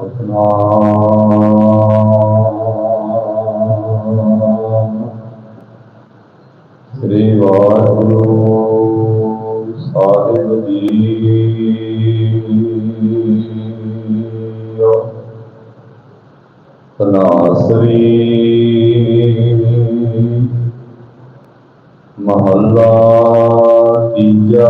अपना श्री वाहेगुरु साहिब जी। श्री महल्ला तीजा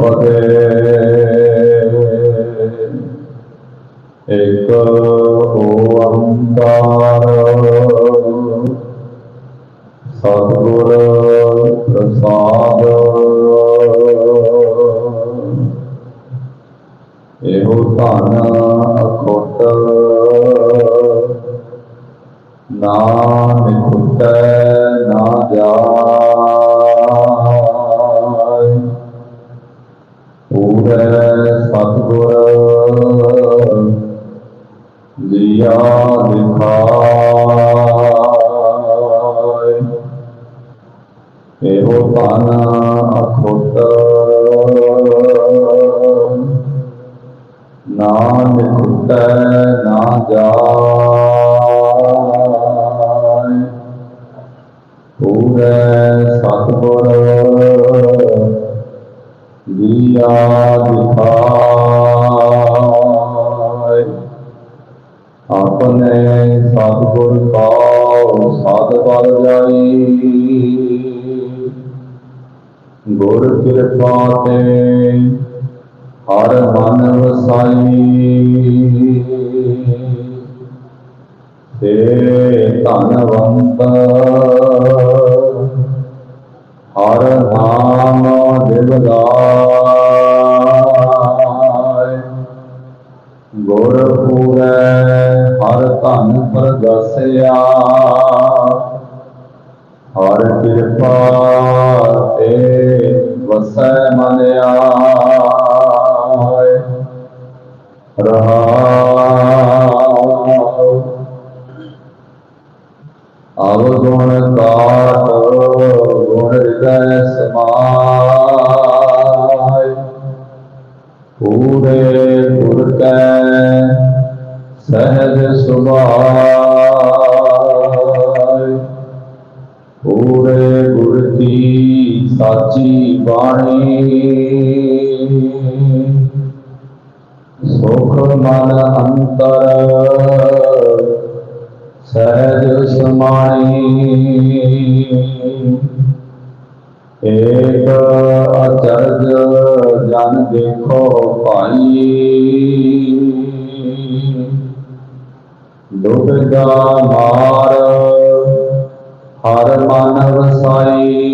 ਚੌਪਦੇ ਇੱਕ ਓੰਕਾਰ ਸਤਿਗੁਰ ਪ੍ਰਸਾਦ ਇਹੋ ਧਨ ਅਖੋਟ ਨਾ ਨਿਕਟੈ ਨਾ ਜਾ दिया दिखाए एहो पाना ना निखुत ना जाए। पूरे सतगुर दिया दिखाए ਸਾਧ ਜਾਈ। ਗੁਰ ਕਿਰਪਾ ਤੇ ਹਰ ਮਨ ਵਸਾਈ। ਤੇ ਧਨਵੰਤ हर कृपा ते वसय मन अब गुण का गुण हृदय समाय पूरे गुर सहज सुभा साची बाणी सुख मन अंतर, सहज समाणी एक अचरज जन देखो पाई। डुब जा मारा ਹਰ ਮਨ ਵਸਾਈ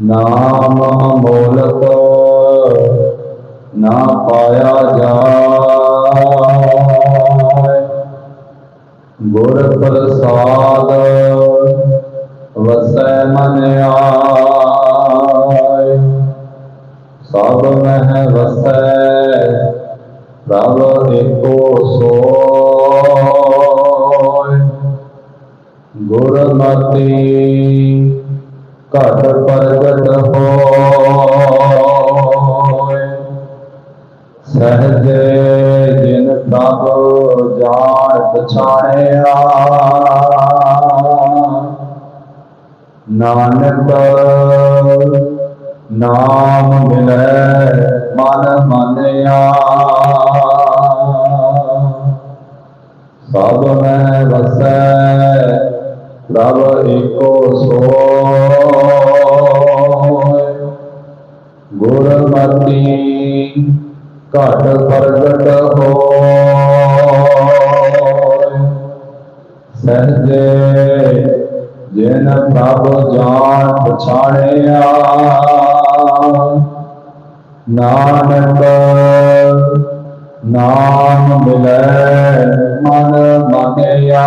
ਨਾਮ ਮੋਲਕ ਨਾ ਪਾਇਆ ਜਾਏ। ਗੁਰ ਪ੍ਰਸਾਦ ਵਸੈ ਮਨ ਆਏ ਗੁਰਮਤੀ ਘਟ ਪ੍ਰਗਟ ਹੋਇ ਸਹਜ ਜਿਨ ਪ੍ਰਭ ਜਾਣ ਪਛਾਣਿਆ। ਨਾਨਕ ਨਾਮ ਮਿਲੈ ਮਨ ਮਾਨਿਆ। ਸਭ ਮੈਂ सब एक सो गुरमती घट प्रगट हो सहजे जिन प्रभ जान पछाणिया। नानक नाम मिले मन मनया।